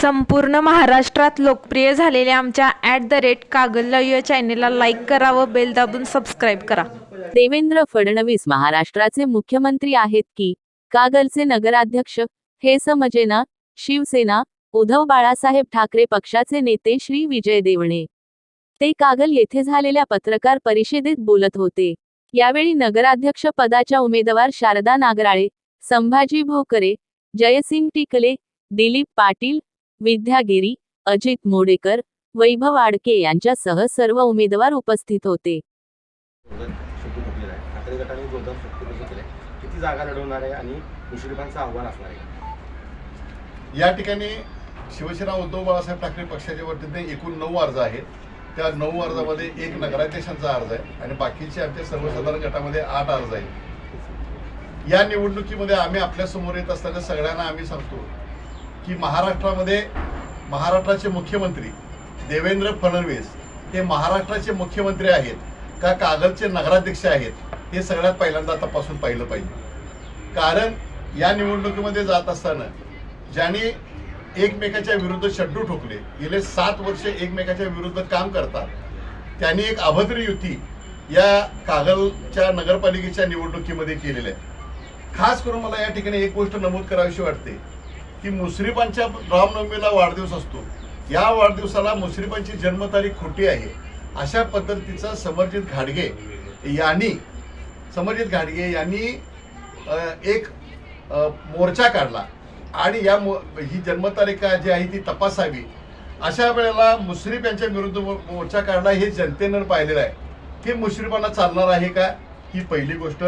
संपूर्ण महाराष्ट्रात लोकप्रिय झालेल्या आमच्या ॲट द रेट कागल या चॅनेलला लाईक करा व बेल दाबून सबस्क्राईब करा. देवेंद्र फडणवीस महाराष्ट्राचे मुख्यमंत्री आहेत की? कागलचे नगराध्यक्ष हे समजेना शिवसेना उद्धव बाळासाहेब ठाकरे पक्षाचे नेते श्री विजय देवणे. ते कागल येथे झालेल्या पत्रकार परिषदेत बोलत होते. यावेळी नगराध्यक्ष पदाच्या उमेदवार शारदा नागराळे संभाजी भोकरे जयसिंग टिकले दिलीप पाटील विद्यागिरी अजित मोडेकर वैभव आडके यांच्यासह सर्व उमेदवार उपस्थित होते. या ठिकाणी शिवसेना उद्धव बाळासाहेब ठाकरे पक्षाच्या वतीने एकूण नऊ अर्ज आहेत. त्या नऊ अर्जामध्ये एक नगराध्यक्षांचा अर्ज आहे आणि बाकीचे आमच्या सर्वसाधारण गटामध्ये आठ अर्ज आहेत. या निवडणुकीमध्ये आम्ही आपल्यासमोर येत असताना सगळ्यांना आम्ही सांगतो की महाराष्ट्रामध्ये महाराष्ट्राचे मुख्यमंत्री देवेंद्र फडणवीस हे महाराष्ट्राचे मुख्यमंत्री आहेत का कागलचे नगराध्यक्ष आहेत हे सगळ्यात पहिल्यांदा तपासून पाहिलं पाहिजे. कारण या निवडणुकीमध्ये जात असताना ज्यांनी एकमेकाच्या विरुद्ध शड्डू ठोकले गेले सात वर्ष एकमेकाच्या विरुद्ध काम करतात त्यांनी एक अभद्र युती या कागलच्या नगरपालिकेच्या निवडणुकीमध्ये केलेली आहे. खास करून मला या ठिकाणी एक गोष्ट नमूद करावीशी वाटते. की मुश्रीफांच्या रामनवमीला वाढदिवस असतो. या वाढदिवसाला मुश्रीफांची जन्मतारीख खोटी आहे. अशा पद्धतीचा समर्जित घाडगे यांनी समर्जित घाडगे यांनी एक मोर्चा काढला. आणि या मो ही जन्मतारीख जी आहे ती तपासावी. अशा वेळेला मुश्रीफ यांच्या विरुद्ध मो- मोर्चा काढला हे जनतेनं पाहिलेलं आहे. हे मुश्रीफांना चालणार आहे का? ही पहिली गोष्ट.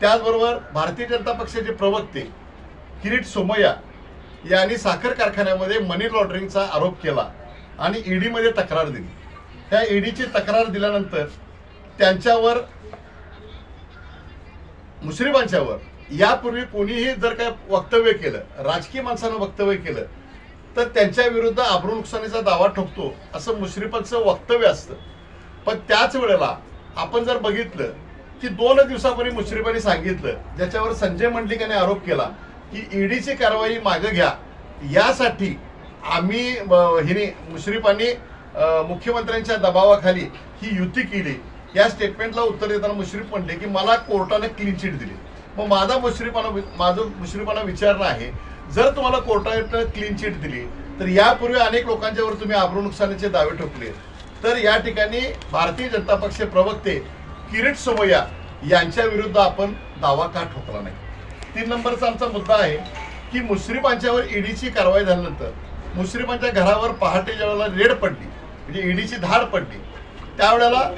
त्याचबरोबर भारतीय जनता पक्षाचे प्रवक्ते किरीट सोमय्या यांनी साखर कारखान्यामध्ये मनी लॉन्ड्रिंगचा आरोप केला आणि ईडीमध्ये तक्रार दिली. त्या ईडीची तक्रार दिल्यानंतर त्यांच्यावर मुश्रीफांच्यावर यापूर्वी कोणीही जर काय वक्तव्य केलं राजकीय माणसानं वक्तव्य केलं तर त्यांच्या विरुद्ध आबरू नुकसानीचा दावा ठोकतो असं मुश्रीफांचं वक्तव्य असतं. पण त्याच वेळेला आपण जर बघितलं की दोन दिवसापूर्वी मुश्रीफांनी सांगितलं ज्याच्यावर संजय मंडलिक यांनी आरोप केला की ईडीची कारवाई मागे घ्या. यासाठी आम्ही हिने मुश्रीफांनी मुख्यमंत्र्यांच्या दबावाखाली ही युती केली. या स्टेटमेंटला उत्तर देताना मुश्रीफ म्हणले की मला कोर्टाने क्लीन चिट दिली. मग माझा मुश्रीफाना माझं मुश्रीफाना विचारणं आहे. जर तुम्हाला कोर्टाने क्लीन चिट दिली तर यापूर्वी अनेक लोकांच्यावर तुम्ही आबरू नुकसानीचे दावे ठोकले. तर या ठिकाणी भारतीय जनता पक्ष प्रवक्ते किरीट सोमय्या यांच्या विरुद्ध आपण दावा का ठोकला नाही? तीन नंबरचा आमचा मुद्दा आहे की मुश्रीफांच्यावर ईडीची कारवाई झाल्यानंतर मुश्रीफांच्या घरावर पहाटे ज्यावेळेला रेड पडली म्हणजे ईडीची धाड पडली त्यावेळेला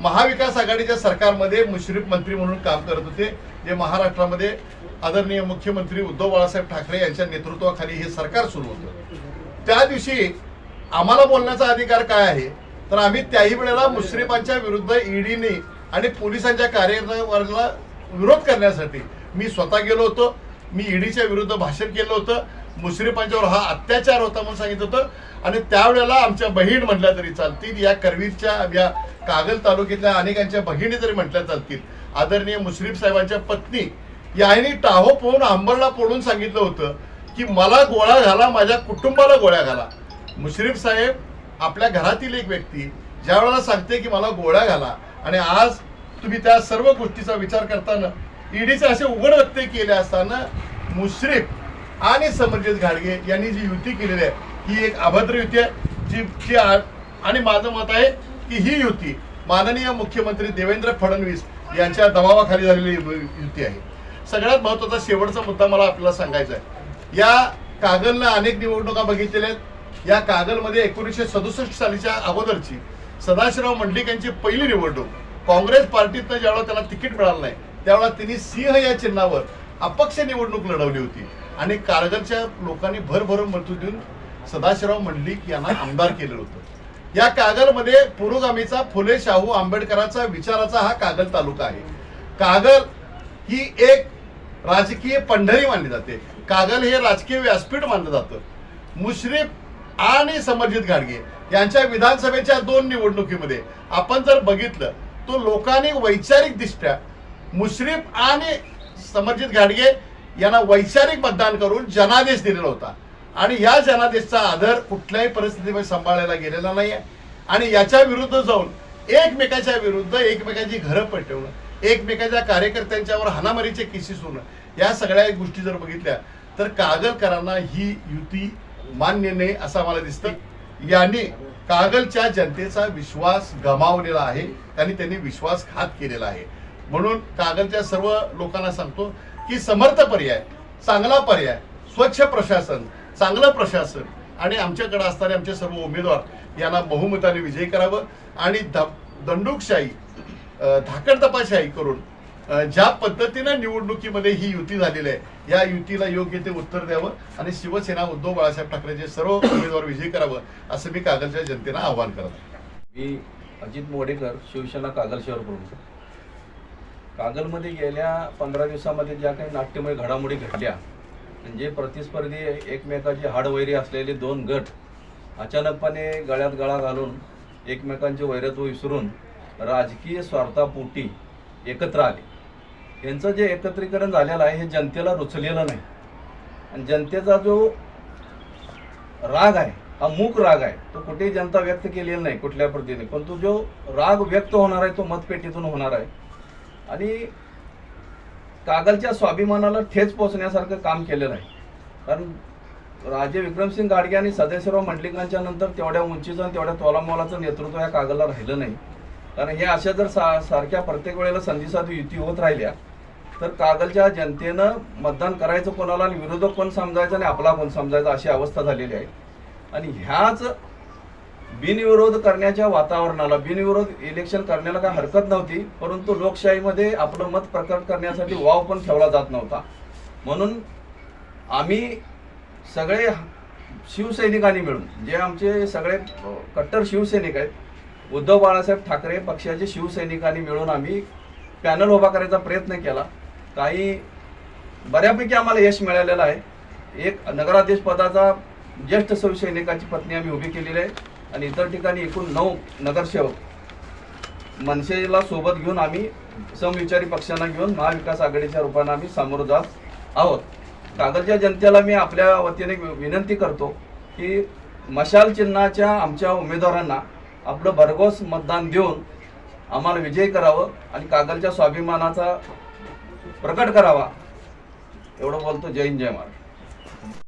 महाविकास आघाडीच्या सरकारमध्ये मुश्रीफ मंत्री म्हणून काम करत होते जे महाराष्ट्रामध्ये आदरणीय मुख्यमंत्री उद्धव बाळासाहेब ठाकरे यांच्या नेतृत्वाखाली हे सरकार सुरू होतं. त्या दिवशी आम्हाला बोलण्याचा अधिकार काय आहे? तर आम्ही त्याही वेळेला मुश्रीफांच्या विरुद्ध ईडीने आणि पोलिसांच्या कार्यवर्गाला विरोध करण्यासाठी मी स्वतः गेलो होतो मी ईडीच्या विरुद्ध भाषण केलं होतं मुश्रीफांच्यावर हा अत्याचार होता म्हणून सांगितलं होतं. आणि त्यावेळेला आमच्या बहीण म्हटल्या तरी चालतील या करवीरच्या या कागल तालुक्यातल्या अनेकांच्या बहिणी जरी म्हटल्या चालतील. आदरणीय मुश्रीफ साहेबांच्या पत्नी याने टाहो पोहून अंबरला पोडून सांगितलं होतं की मला गोळा घाला माझ्या कुटुंबाला गोळ्या घाला. मुश्रीफ साहेब आपल्या घरातील एक व्यक्ती ज्या वेळेला सांगते की मला गोळ्या घाला आणि आज तुम्ही त्या सर्व गोष्टीचा विचार करताना ईडीचे असे उघड वक्ते केले असताना मुश्रीफ आणि समरजित घाडगे यांनी जी युती केलेली आहे ही एक अभद्र युती आहे जी जी आणि माझं मत आहे की ही युती माननीय मुख्यमंत्री देवेंद्र फडणवीस यांच्या दबावाखाली झालेली यु- युती आहे. सगळ्यात महत्त्वाचा शेवटचा मुद्दा मला आपल्याला सांगायचा आहे. या कागलनं अनेक निवडणुका बघितलेल्या आहेत. या कागलमध्ये एकोणीसशे सदुसष्ट सालीच्या अगोदरची सदाशिवराव मंडलिक यांची पहिली निवडणूक. काँग्रेस पार्टीतनं ज्यावेळेला त्याला तिकीट मिळालं नाही त्यावेळेला त्यांनी सिंह या चिन्हावर अपक्ष निवडणूक लढवली होती. आणि कारगलच्या लोकांनी भरभरून मतं देऊन सदाशिवराव मंडलिक यांना आमदार केलेलं होतं. या कागलमध्ये पुरोगामीचा फुले शाहू आंबेडकरांचा विचाराचा हा कागल तालुका आहे. कागल ही एक राजकीय पंढरी मानली जाते. कागल हे राजकीय व्यासपीठ मानलं जातं. मुश्रीफ आणि समरजित घाडगे यांच्या विधानसभेच्या दोन निवडणुकीमध्ये आपण जर बघितलं तो लोकांनी वैचारिक दृष्ट्या मुश्रीफ आणि समरजित घाडगे यांना वैचारिक मतदान करून जनादेश दिलेला होता. आणि या जनादेशचा आदर कुठल्याही परिस्थितीमध्ये सांभाळायला गेलेला नाही आहे आणि याच्या विरुद्ध जाऊन एकमेकाच्या विरुद्ध एकमेकाची घरं पटवणं एकमेकाच्या कार्यकर्त्यांच्यावर हानामारीचे केसेस होणं या सगळ्या गोष्टी जर बघितल्या तर कागलकरांना ही युती मान्य नाही असं मला दिसतं. यांनी कागलच्या जनतेचा विश्वास गमावलेला आहे. आणि त्यांनी विश्वासघात केलेला आहे. म्हणून कागलच्या सर्व लोकांना सांगतो की समर्थ पर्याय चांगला पर्याय स्वच्छ प्रशासन चांगलं प्रशासन आणि आमच्याकडे असणारे आमचे सर्व उमेदवार यांना बहुमताने विजयी करावं आणि द दंडुकशाही धाकडतपाशाही करून ज्या पद्धतीनं निवडणुकीमध्ये ही युती झालेली आहे या युतीला योग्य ते उत्तर द्यावं आणि शिवसेना उद्धव बाळासाहेब ठाकरेचे सर्व उमेदवार विजयी करावं असं मी कागलच्या जनतेला आवाहन करत. मी अजित मोडेकर शिवसेना कागल शहर प्रमुख कागलमध्ये गेल्या पंधरा दिवसामध्ये ज्या काही नाट्यमय घडामोडी घडल्या म्हणजे प्रतिस्पर्धी एकमेकाची हाडवैरी असलेले दोन गट अचानकपणे गळ्यात गळा घालून एकमेकांचे वैरत्व विसरून राजकीय स्वार्थापोटी एकत्र आले. यांचं जे एकत्रीकरण झालेलं आहे हे जनतेला रुचलेलं नाही. आणि जनतेचा जो राग आहे हा मूक राग आहे तो कुठेही जनता व्यक्त केलेला नाही कुठल्या पद्धतीने पण तो जो राग व्यक्त होणार आहे तो मतपेटीतून होणार आहे. आणि कागलच्या स्वाभिमानाला ठेच पोचण्यासारखं काम केलेलं आहे कारण राजे विक्रमसिंग गाडगे आणि सदस्यराव मंडलिकांच्या नंतर तेवढ्या उंचीचं आणि तेवढ्या तोलामोलाचं नेतृत्व या कागलला राहिलं नाही. कारण हे अशा जर सा सारख्या प्रत्येक वेळेला संधीसाधू युती होत राहिल्या तर कागलच्या जनतेनं मतदान करायचं कोणाला आणि विरोधक कोण समजायचं आणि आपला कोण समजायचा अशी अवस्था झालेली आहे. आणि ह्याच बिनविरोध करण्याच्या वातावरणाला बिनविरोध इलेक्शन करण्याला काही हरकत नव्हती परंतु लोकशाहीमध्ये आपलं मत प्रकट करण्यासाठी वाव पण ठेवला जात नव्हता. म्हणून आम्ही सगळे शिवसैनिकांनी मिळून जे आमचे सगळे कट्टर शिवसैनिक आहेत उद्धव बाळासाहेब ठाकरे पक्षाचे शिवसैनिकांनी मिळून आम्ही पॅनल उभा करायचा प्रयत्न केला. काही बऱ्यापैकी आम्हाला यश मिळालेलं आहे. एक नगराध्यक्ष पदाचा ज्येष्ठ शिवसैनिकाची पत्नी आम्ही उभी केलेली आहे. आणि इतर ठिकाणी एकूण नऊ नगरसेवक मनसेला सोबत घेऊन आम्ही समविचारी पक्षांना घेऊन महाविकास आघाडीच्या रूपाने आम्ही सामोरं जात आहोत. कागलच्या जनतेला मी आपल्या वतीने विनंती करतो की मशाल चिन्हाच्या आमच्या उमेदवारांना आपलं भरघोस मतदान देऊन आम्हाला विजय करावं आणि कागलच्या स्वाभिमानाचा प्रकट करावा. एवढं बोलतो. जय हिंद जय महाराज